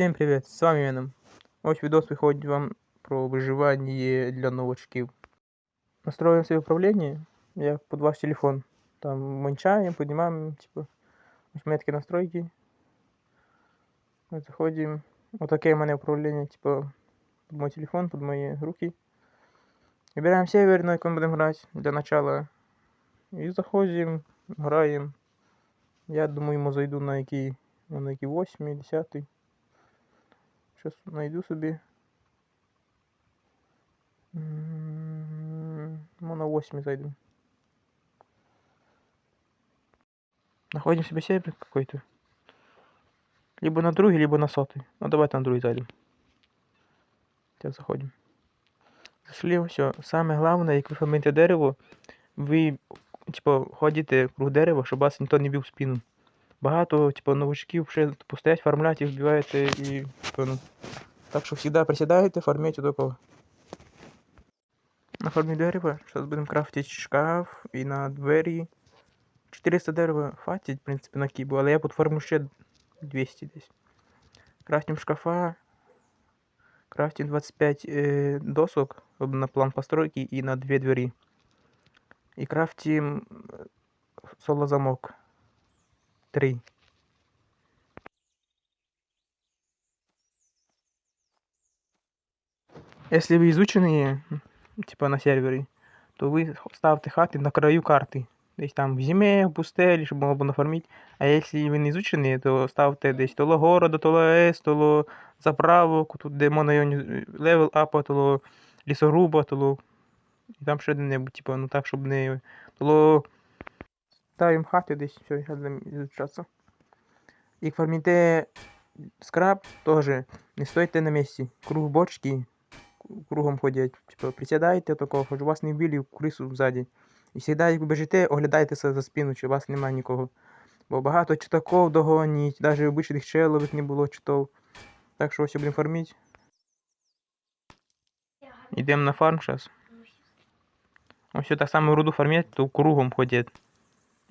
Всім привіт! З вами Веном. Ось відос виходить вам про виживання для новачків. Настроїмо своє управління, як під ваш телефон. Там манчаємо, піднімаємо, типу, ось метки настройки. Ось заходимо. Отаке в мене управління, типу, під мой телефон, під мої руки. Вибираємо сервер, на якому будемо грати для начала. І заходимо, граємо. Я думаю, йому зайду на який, на який 8, 10. Знайду собі. М, Ну, на 8 зайду. Находим себе сервер какой-то. Либо на другий, либо на сотый. Ну давайте на другий зайдем. Сейчас заходим. Зашли, все. Саме головне, як ви формуєте дерево, ви типу, ходите круг дерева, щоб вас ніхто не бив в спину. Багато, типу, новичків ще типу, стоять, формлять, їх вбиваєте і типу, ну, так що всегда приседаете, формите такого. На формі дерева. Зараз будемо крафтити шкаф і на двері. 400 дерева хватить, в принципі, на кібу, але я підформу ще 200 десь. Крафтим шкафа. Крафтим 25 е, досок на план постройки і на дві двері. І крафтим е, солозамок Три. Если вы изученные, типа на сервере, то вы ставите хаты на краю карты. Десь там в зиме, в пустелі, щоб можна було нафармити. А якщо ви не изучені, то ставте десь толо города, толо ЕС, толо заправок, тут де можна його левел апа, толо лісоруба, толо. І там ще де-небудь, типа, ну так, щоб не. Толо. Ставимо хати десь, все, зараз будемо изучатися. Як фармите скраб, теж не стойте на місці. Круг бочки, кругом ходять. Типу, присідайте такого, щоб вас не вбили крису ззаді. І завжди, як біжите, оглядайтеся за спину, чи у вас немає нікого. Бо багато читаков догонять, навіть обичних человек не було читов. Так що ось будемо фармити. Йдемо на фарм зараз. Ось так само руду фармять, то кругом ходять.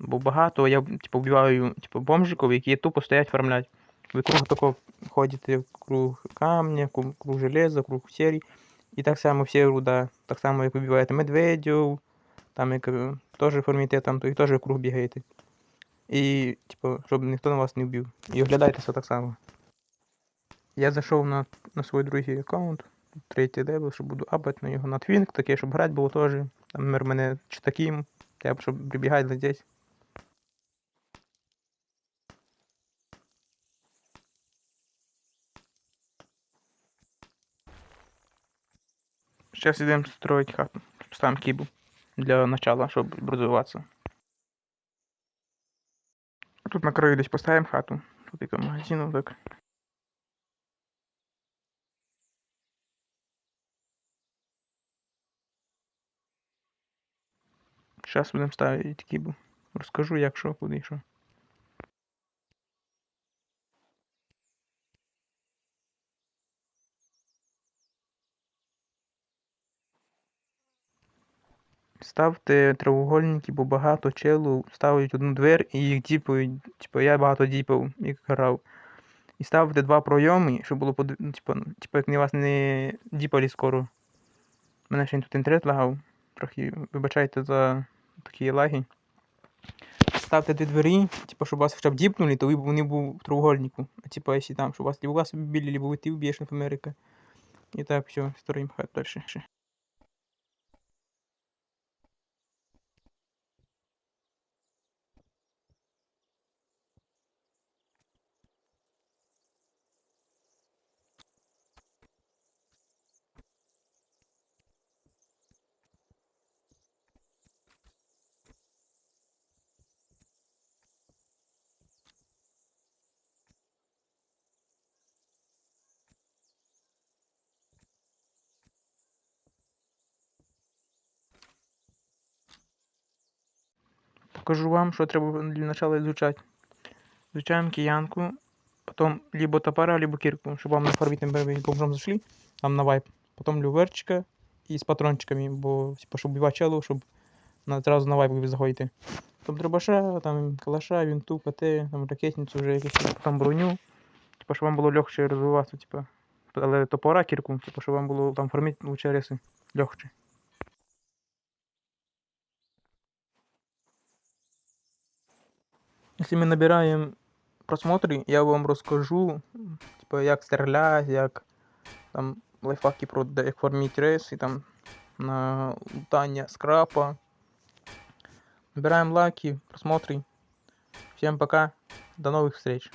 Бо багато я типу, вбиваю типу, бомжиків, які тупо стоять фармлять. Ви круг тако ходите, круг камня, круг, железа, круг серій. І так само всі руда, так само як вибиваєте медведів, там як е, теж формуєте, там, то і теж круг бігаєте. І, типу, щоб ніхто на вас не вбив. І оглядайтеся так само. Я зайшов на, на свій другий аккаунт, третій левел, що буду апати на його на твінк, таке, щоб грати було теж. Там, наприклад, мене чи таким, я щоб прибігати здесь. Сейчас идем строить хату. Ставим кибу для начала, чтобы розвиваться. Тут на краю десь поставим хату. Тут яка магазину, так. Сейчас будемо ставити кібу. Розкажу, як що, куди що. Ставте треугольники, бо багато челу ставить одну двері і їх діпають. Типу я багато діпав, як грав. І ставте два пройоми, щоб було под... типу, ну, типу, як не вас не діпали скоро. Мене ще тут інтернет лагав. Трохи вибачайте за такі лаги. Ставте дві двері, типу, щоб вас хоча б діпнули, то ви вони був в треугольнику. А типу, якщо там, щоб вас либо вас вбили, либо ви ти вб'єш, наприклад. І так, все, строїмо хат дальше. Покажу вам, что треба для начала изучать. Изучаем киянку, потом либо топора, либо кирку, чтобы вам нафармить, например, бомжом зашли, там на вайп. Потом люверчика и с патрончиками, бо, типа, щоб челу, щоб на, зразу на вайп ви заходите. Потом дробаша, там калаша, винту, ПТ, там ракетницю вже якусь, потом броню. типу, щоб вам було легше розвиватися, типу. Але топора кірку, типу, щоб вам було там формити лучше легче. Якщо ми набираємо просмотри, я вам розкажу, типу, як стріляти, як там лайфхаки про де- як формити риси, там на лутання скрапа. Набираем лайки, просмотры. Всем пока. До новых встреч.